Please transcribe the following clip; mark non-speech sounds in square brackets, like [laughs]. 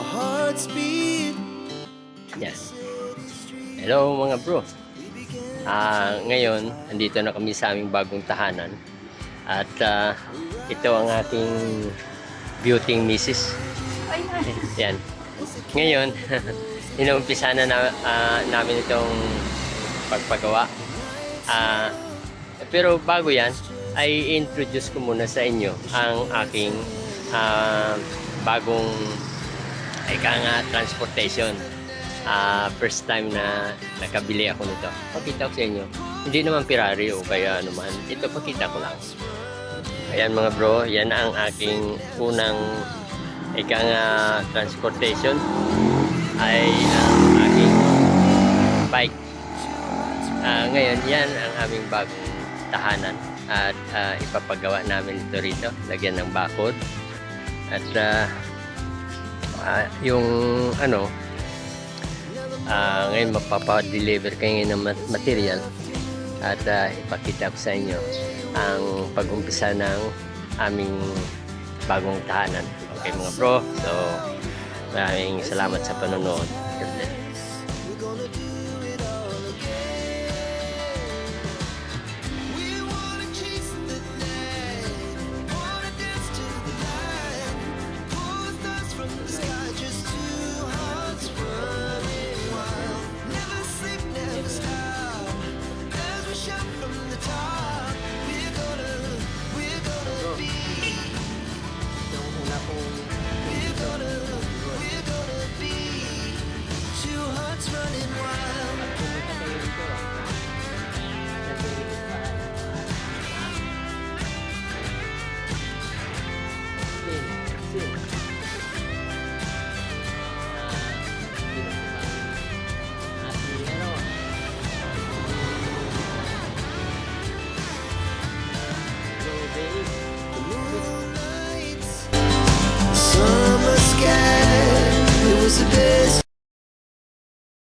our hearts beat. Yan. Hello mga bro. Ah, ngayon, andito na kami sa aming bagong tahanan. At ah, ito ang aking beauty missis. Yan. Ngayon, [laughs] inuumpisa na, na ah, namin itong pagpagawa. Ah, pero bago yan, ay introduce ko muna sa inyo ang aking ah, bagong ika nga transportation. Ah, first time na nakabili ako nito. Pakita ko sa inyo. Hindi naman Ferrari o kaya ano man. Ito pakita ko lang. Ayan mga bro, yan ang aking unang ika nga transportation ay ang aking bike. Ah, ngayon, yan ang aming bagong tahanan at ah, ipapagawa namin ito rito. Lagyan ng bakod. At ah, ah, yung ano, Ah, ngayon mapapa-deliver kayo ng mat- material at ah, ipakita ko sa inyo ang pag-umpisa ng aming bagong tahanan. Okay mga bro, so maraming salamat sa panonood. God bless.